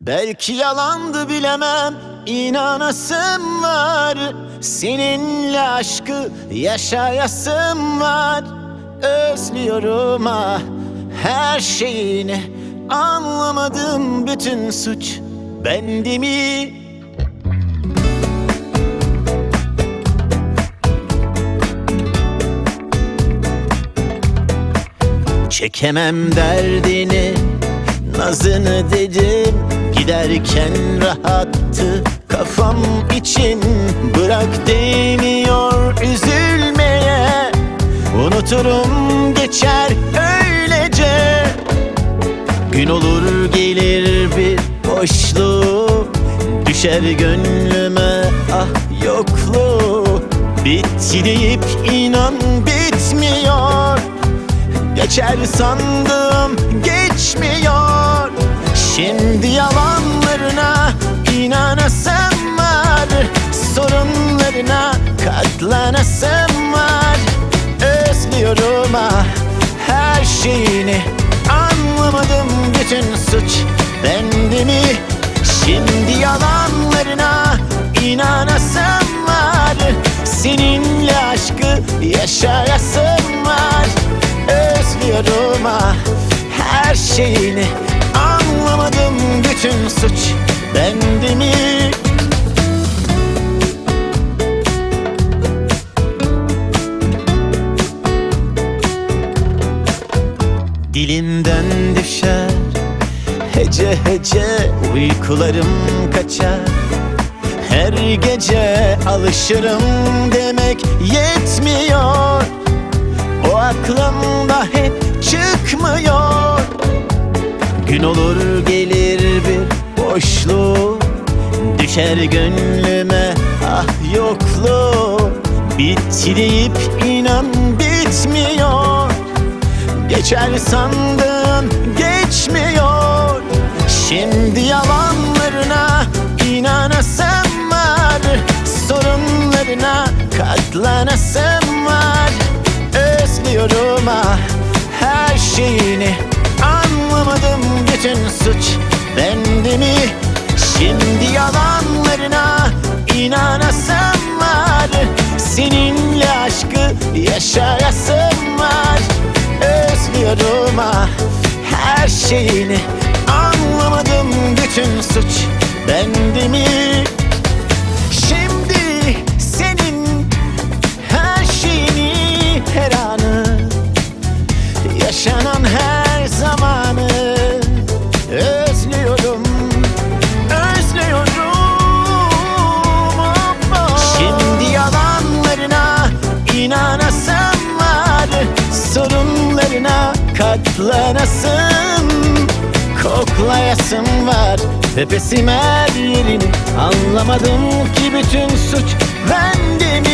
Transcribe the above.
Belki yalandı bilemem inanasım var. Seninle aşkı yaşayasım var. Özlüyorum ah her şeyini. Anlamadım bütün suç bende mi? Çekemem derdini Nazını dedim Giderken rahattı Kafam için. Bırak değmiyor üzülmeye. Unuturum geçer öylece. Gün olur gelir bir boşluğu. Düşer gönlüme ah yokluğu. Bitti deyip inan bitmiyor. Geçer sandım geçmiyor. Şimdi yalanlarına inanasım var Sorunlarına katlanasım var. Özlüyorum ah her şeyini. Anlamadım bütün suç bende mi? Şimdi yalanlarına inanasım var. Seninle aşkı yaşayasım var. Özlüyorum ah her şeyini. Anlamadım bütün suç bende mi? Dilimden düşer Hece hece uykularım kaçar. Her gece alışırım demek yetmiyor. O aklımda hep çıkmıyor. Gün olur gelir Düşer gönlüme. Ah yokluğu Bitti deyip inan bitmiyor. Geçer sandın geçmiyor. Şimdi yalanlarına inanasım var. Sorunlarına katlanasım var. Özlüyorum ah her şeyini yaşayasım var. Özlüyorum ah her şeyini. Anlamadım bütün suç bende mi? Şimdi senin her şeyini her anı Yaşanan her zamanı Özlüyorum Özlüyorum. Şimdi yalanlarına var Sorunlarına katlanasım Koklayasım var Nefesim her yerini Anlamadım ki bütün suç bende mi?